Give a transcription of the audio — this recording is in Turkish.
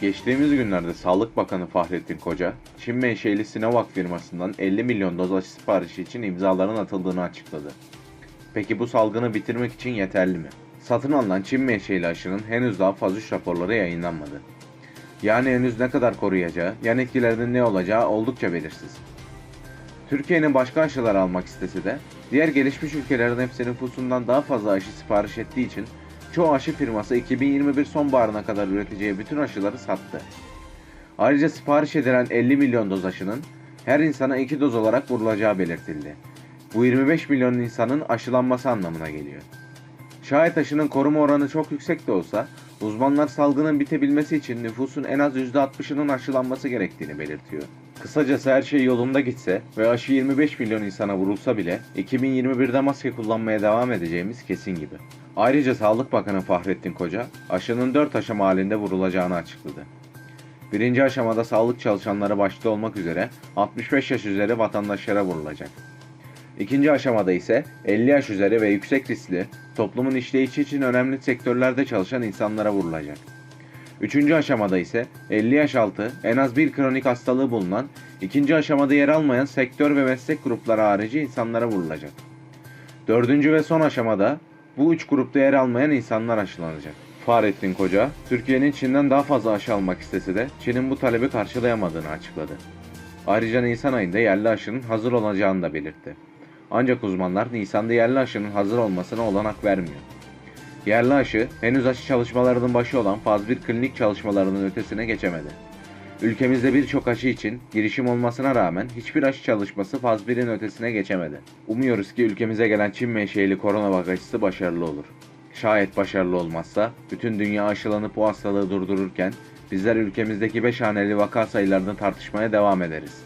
Geçtiğimiz günlerde Sağlık Bakanı Fahrettin Koca, Çin menşeli Sinovac firmasından 50 milyon doz aşı siparişi için imzaların atıldığını açıkladı. Peki bu salgını bitirmek için yeterli mi? Satın alınan Çin menşeli aşının henüz daha faz 3 raporları yayınlanmadı. Yani henüz ne kadar koruyacağı, yan etkilerinin ne olacağı oldukça belirsiz. Türkiye'nin başka aşılar almak istese de, diğer gelişmiş ülkelerin hepsi nüfusundan daha fazla aşı sipariş ettiği için çoğu aşı firması 2021 sonbaharına kadar üreteceği bütün aşıları sattı. Ayrıca sipariş edilen 50 milyon doz aşının her insana 2 doz olarak vurulacağı belirtildi. Bu 25 milyon insanın aşılanması anlamına geliyor. Şayet aşının koruma oranı çok yüksek de olsa, uzmanlar salgının bitebilmesi için nüfusun en az %60'ının aşılanması gerektiğini belirtiyor. Kısacası her şey yolunda gitse ve aşı 25 milyon insana vurulsa bile 2021'de maske kullanmaya devam edeceğimiz kesin gibi. Ayrıca Sağlık Bakanı Fahrettin Koca, aşının 4 aşama halinde vurulacağını açıkladı. Birinci aşamada sağlık çalışanları başta olmak üzere 65 yaş üzeri vatandaşlara vurulacak. İkinci aşamada ise 50 yaş üzeri ve yüksek riskli, toplumun işleyişi için önemli sektörlerde çalışan insanlara vurulacak. Üçüncü aşamada ise 50 yaş altı, en az bir kronik hastalığı bulunan, ikinci aşamada yer almayan sektör ve meslek grupları harici insanlara vurulacak. Dördüncü ve son aşamada bu üç grupta yer almayan insanlar aşılanacak. Fahrettin Koca, Türkiye'nin Çin'den daha fazla aşı almak istese de Çin'in bu talebi karşılayamadığını açıkladı. Ayrıca Nisan ayında yerli aşının hazır olacağını da belirtti. Ancak uzmanlar Nisan'da yerli aşının hazır olmasına olanak vermiyor. Yerli aşı henüz aşı çalışmalarının başı olan faz 1 klinik çalışmalarının ötesine geçemedi. Ülkemizde birçok aşı için girişim olmasına rağmen hiçbir aşı çalışması faz 1'in ötesine geçemedi. Umuyoruz ki ülkemize gelen Çin menşeili korona vaka aşısı başarılı olur. Şayet başarılı olmazsa bütün dünya aşılanıp bu hastalığı durdururken bizler ülkemizdeki 5 haneli vaka sayılarını tartışmaya devam ederiz.